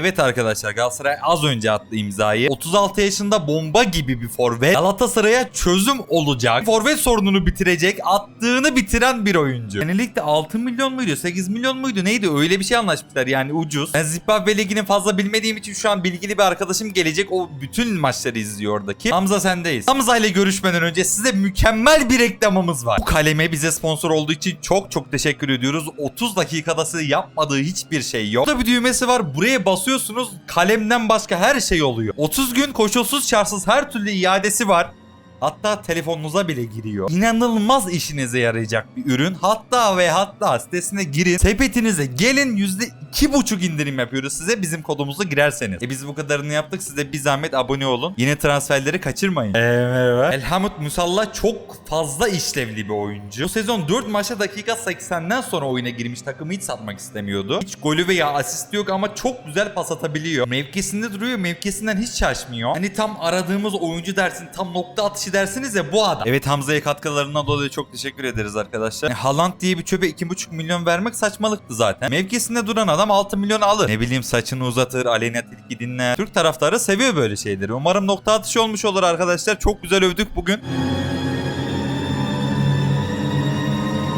Evet arkadaşlar Galatasaray az önce attı imzayı. 36 yaşında bomba gibi bir forvet. Galatasaray'a çözüm olacak. Forvet sorununu bitirecek. Attığını bitiren bir oyuncu. Ligde 6 milyon muydu 8 milyon muydu neydi öyle bir şey anlaşmışlar yani ucuz. Ben Zimbabwe Ligi'ni fazla bilmediğim için şu an bilgili bir arkadaşım gelecek. O bütün maçları izliyor oradaki. Hamza sendeyiz. Hamza ile görüşmeden önce size mükemmel bir reklamımız var. Bu kaleme bize sponsor olduğu için çok çok teşekkür ediyoruz. 30 dakikada size yapmadığı hiçbir şey yok. Burada bir düğmesi var. Buraya basıyorsunuz. Kalemden başka her şey oluyor. 30 gün koşulsuz şartsız her türlü iadesi var. Hatta telefonunuza bile giriyor. İnanılmaz işinize yarayacak bir ürün. Hatta ve hatta sitesine girin. Sepetinize gelin %2,5 indirim yapıyoruz size bizim kodumuzu girerseniz. E biz bu kadarını yaptık. Size bir zahmet abone olun. Yine transferleri kaçırmayın. Evet merhaba. Elhamut Musalla çok fazla işlevli bir oyuncu. Bu sezon 4 maçta dakika 80'den sonra oyuna girmiş takımı hiç satmak istemiyordu. Hiç golü veya asist yok ama çok güzel pas atabiliyor. Mevkisinde duruyor. Mevkisinden hiç şaşmıyor. Hani tam aradığımız oyuncu dersin. Tam nokta atışı dersiniz ya bu adam. Evet Hamza'ya katkılarından dolayı çok teşekkür ederiz arkadaşlar. Yani Haaland diye bir çöpe 2,5 milyon vermek saçmalıktı zaten. Mevkisinde duran adam 6 milyon alır. Ne bileyim saçını uzatır, Aleyna Tilki dinler. Türk taraftarı seviyor böyle şeyleri. Umarım nokta atışı olmuş olur arkadaşlar. Çok güzel övdük bugün.